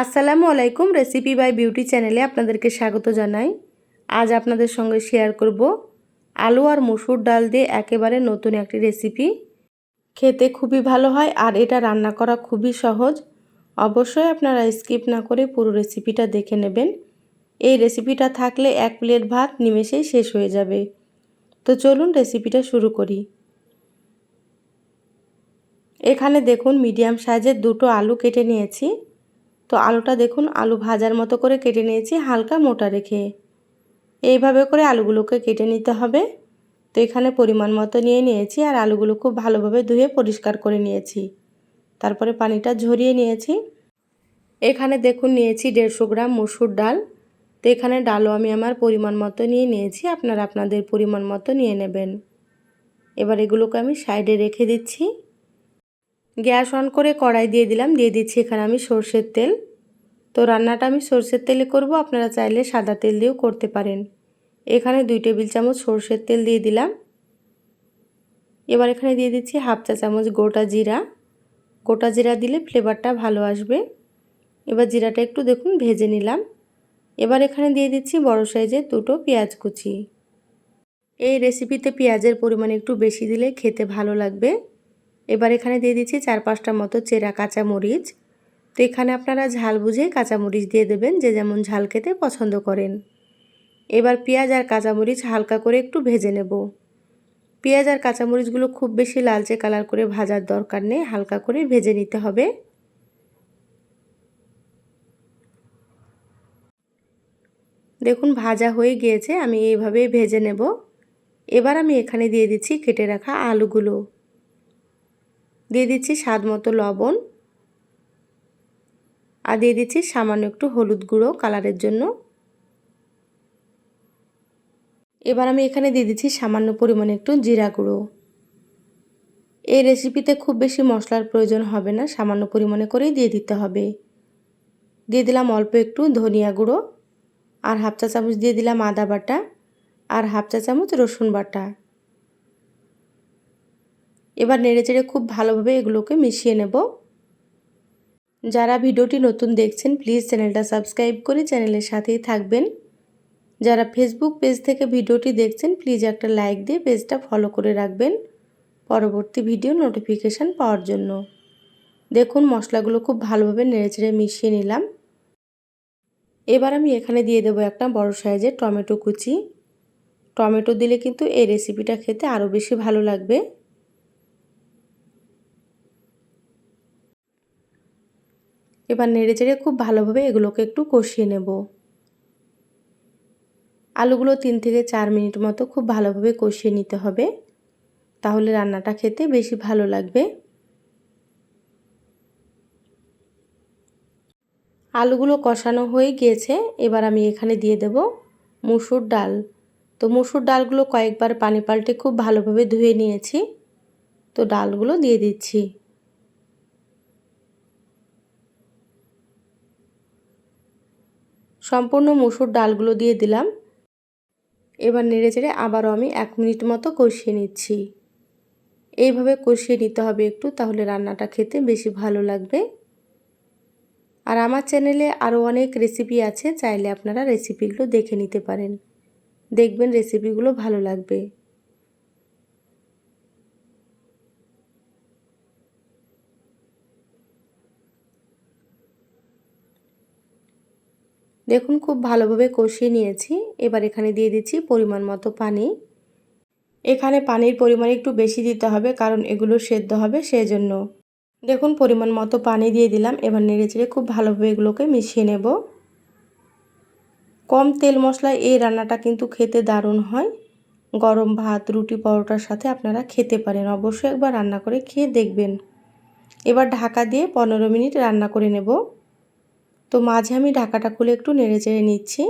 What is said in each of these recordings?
আসসালামু আলাইকুম recipe by beauty চ্যানেলে আপনাদেরকে স্বাগত জানাই। আজ আপনাদের সঙ্গে শেয়ার করব আলু আর মসুর ডাল দিয়ে একেবারে নতুন একটি রেসিপি খেতে খুবই ভালো হয় আর এটা রান্না করা খুবই সহজ। অবশ্যই আপনারা স্কিপ না করে পুরো রেসিপিটা দেখে নেবেন। এই রেসিপিটা থাকলে এক প্লেট ভাত নিমেষেই শেষ হয়ে যাবে। তো চলুন রেসিপিটা শুরু করি। এখানে দেখুন মিডিয়াম সাইজের দুটো আলু কেটে নিয়েছি। তো আলুটা দেখুন, আলু ভাজার মতো করে কেটে নিয়েছি, হালকা মোটা রেখে। এইভাবে করে আলুগুলোকে কেটে নিতে হবে। তো এখানে পরিমাণ মতো নিয়ে নিয়েছি আর আলুগুলো খুব ভালোভাবে ধুয়ে পরিষ্কার করে নিয়েছি। তারপরে পানিটা ঝরিয়ে নিয়েছি। এখানে দেখুন, নিয়েছি দেড়শো গ্রাম মসুর ডাল। তো এখানে ডালও আমি আমার পরিমাণ মতো নিয়ে নিয়েছি, আপনারা আপনাদের পরিমাণ মতো নিয়ে নেবেন। এবার এগুলোকে আমি সাইডে রেখে দিচ্ছি। গ্যাস অন করে কড়াই দিয়ে দিলাম, দিয়ে দিচ্ছি এখানে আমি সর্ষের তেল। তো রান্নাটা আমি সর্ষের তেলে করব, আপনারা চাইলে সাদা তেল দিয়েও করতে পারেন। এখানে দুই টেবিল চামচ সর্ষের তেল দিয়ে দিলাম। এবার এখানে দিয়ে দিচ্ছি হাফ চা চামচ গোটা জিরা। গোটা জিরা দিলে ফ্লেভারটা ভালো আসবে। এবার জিরাটা একটু দেখুন ভেজে নিলাম। এবার এখানে দিয়ে দিচ্ছি বড় সাইজের দুটো পেঁয়াজ কুচি। এই রেসিপিতে পেঁয়াজের পরিমাণ একটু বেশি দিলে খেতে ভালো লাগবে। এবার এখানে দিয়ে দিচ্ছি চার পাঁচটা মতো চেরা কাঁচামরিচ। তো এখানে আপনারা ঝাল বুঝে কাঁচামরিচ দিয়ে দেবেন, যে যেমন ঝাল খেতে পছন্দ করেন। এবার পেঁয়াজ আর কাঁচামরিচ হালকা করে একটু ভেজে নেব। পেঁয়াজ আর কাঁচামরিচগুলো খুব বেশি লালচে কালার করে ভাজার দরকার নেই, হালকা করে ভেজে নিতে হবে। দেখুন, ভাজা হয়ে গিয়েছে, আমি এইভাবে ভেজে নেব। এবার আমি এখানে দিয়ে দিচ্ছি কেটে রাখা আলুগুলো। দিয়ে দিচ্ছি স্বাদ মতো লবণ। আর দিয়ে দিচ্ছি সামান্য একটু হলুদ গুঁড়ো কালারের জন্য। এবার আমি এখানে দিয়ে দিচ্ছি সামান্য পরিমাণে একটু জিরা গুঁড়ো। এই রেসিপিতে খুব বেশি মশলার প্রয়োজন হবে না, সামান্য পরিমাণে করেই দিয়ে দিতে হবে। দিয়ে দিলাম অল্প একটু ধনিয়া গুঁড়ো, আর হাফ চা চামচ দিয়ে দিলাম আদা বাটা, আর হাফ চা চামচ রসুন বাটা। এবার নেড়েচেড়ে খুব ভালোভাবে এগুলোকে মিশিয়ে নেব। যারা ভিডিওটি নতুন দেখছেন প্লিজ চ্যানেলটা সাবস্ক্রাইব করে চ্যানেলের সাথেই থাকবেন। যারা ফেসবুক পেজ থেকে ভিডিওটি দেখছেন প্লিজ একটা লাইক দিয়ে পেজটা ফলো করে রাখবেন পরবর্তী ভিডিও নোটিফিকেশান পাওয়ার জন্য। দেখুন, মশলাগুলো খুব ভালোভাবে নেড়েচেড়ে মিশিয়ে নিলাম। এবার আমি এখানে দিয়ে দেবো একটা বড় সাইজের টমেটো কুচি। টমেটো দিলে কিন্তু এই রেসিপিটা খেতে আরও বেশি ভালো লাগবে। এবার নেড়ে চেড়ে খুব ভালোভাবে এগুলোকে একটু কষিয়ে নেব। আলুগুলো তিন থেকে চার মিনিট মতো খুব ভালোভাবে কষিয়ে নিতে হবে। তাহলে রান্নাটা খেতে বেশি ভালো লাগবে। আলুগুলো কষানো হয়ে গিয়েছে, এবার আমি এখানে দিয়ে দেব মুসুর ডাল। তো মুসুর ডালগুলো কয়েকবার পানি পাল্টে খুব ভালোভাবে ধুয়ে নিয়েছি। তো ডালগুলো দিয়ে দিচ্ছি। সম্পূর্ণ মুসুর ডালগুলো দিয়ে দিলাম। এবার নেড়ে চেড়ে আবারও আমি এক মিনিট মতো কষিয়ে নিচ্ছি। এইভাবে কষিয়ে নিতে হবে একটু, তাহলে রান্নাটা খেতে বেশি ভালো লাগবে। আর আমার চ্যানেলে আরও অনেক রেসিপি আছে, চাইলে আপনারা রেসিপিগুলো দেখে নিতে পারেন। দেখবেন রেসিপিগুলো ভালো লাগবে। দেখুন, খুব ভালোভাবে কষিয়ে নিয়েছি। এবার এখানে দিয়ে দিচ্ছি পরিমাণ মতো পানি। এখানে পানির পরিমাণ একটু বেশি দিতে হবে, কারণ এগুলো সেদ্ধ হবে সেজন্য। দেখুন, পরিমাণ মতো পানি দিয়ে দিলাম। এবার নেড়ে চেড়ে খুব ভালোভাবে এগুলোকে মিশিয়ে নেব। কম তেল মশলায় এই রান্নাটা কিন্তু খেতে দারুণ হয়। গরম ভাত, রুটি, পরোটার সাথে আপনারা খেতে পারেন। অবশ্যই একবার রান্না করে খেয়ে দেখবেন। এবার ঢাকা দিয়ে পনেরো মিনিট রান্না করে নেব। তো মাঝে আমি ঢাকাটা খুলে একটু নেড়ে চেড়ে নিচ্ছি।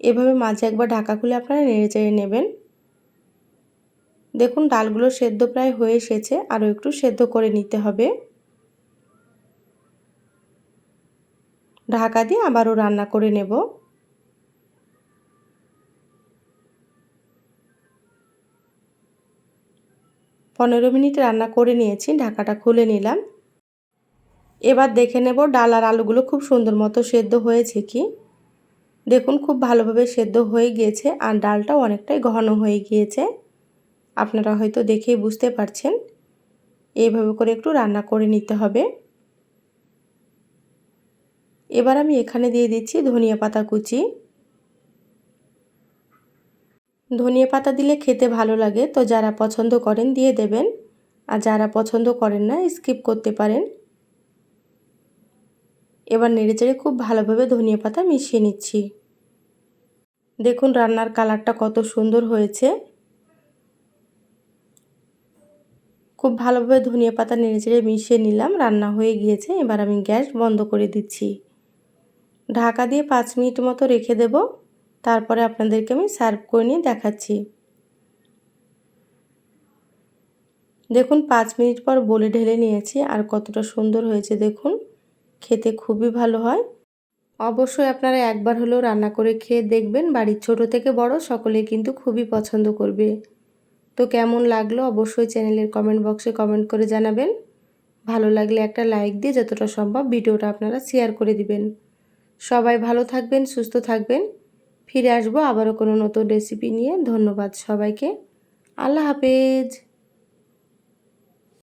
এভাবে মাঝে একবার ঢাকা খুলে আপনারা নেড়ে চেড়ে নেবেন। দেখুন, ডালগুলো সেদ্ধ প্রায় হয়ে এসেছে, আরও একটু সেদ্ধ করে নিতে হবে। ঢাকা দিয়ে আবারও রান্না করে নেব। পনেরো মিনিট রান্না করে নিয়েছি, ঢাকাটা খুলে নিলাম। এবার দেখে নেব ডাল আর আলুগুলো খুব সুন্দর মতো সেদ্ধ হয়েছে কি। দেখুন, খুব ভালোভাবে সেদ্ধ হয়ে গিয়েছে আর ডালটাও অনেকটাই ঘন হয়ে গিয়েছে। আপনারা হয়তো দেখেই বুঝতে পারছেন। এইভাবে করে একটু রান্না করে নিতে হবে। এবার আমি এখানে দিয়ে দিচ্ছি ধনিয়া পাতা কুচি। ধনিয়া পাতা দিলে খেতে ভালো লাগে, তো যারা পছন্দ করেন দিয়ে দেবেন। আর যারা পছন্দ করেন না, স্কিপ করতে পারেন। এবার নেড়েচেড়ে খুব ভালোভাবে ধনিয়া পাতা মিশিয়ে নিচ্ছি। দেখুন রান্নার কালারটা কত সুন্দর হয়েছে। খুব ভালোভাবে ধনিয়া পাতা নেড়েচেড়ে মিশিয়ে নিলাম, রান্না হয়ে গিয়েছে। এবার আমি গ্যাস বন্ধ করে দিচ্ছি। ঢাকা দিয়ে পাঁচ মিনিট মতো রেখে দেব। তারপরে আপনাদেরকে আমি সার্ভ করে নিয়ে দেখাচ্ছি। দেখুন পাঁচ মিনিট পর বলে ঢেলে নিয়েছি, আর কতটা সুন্দর হয়েছে দেখুন। খেতে খুবই ভালো হয়। অবশ্যই আপনারা একবার হলেও রান্না করে খেয়ে দেখবেন, বাড়ির ছোট থেকে বড় সকলে কিন্তু খুবই পছন্দ করবে। তো কেমন লাগল অবশ্যই চ্যানেলের কমেন্ট বক্সে কমেন্ট করে জানাবেন। ভালো লাগলে একটা লাইক দিয়ে যতটা সম্ভব ভিডিওটা আপনারা শেয়ার করে দিবেন। সবাই ভালো থাকবেন, সুস্থ থাকবেন। ফিরে আসব আবারও কোনো নতুন রেসিপি নিয়ে। ধন্যবাদ সবাইকে। আল্লাহ হাফেজ।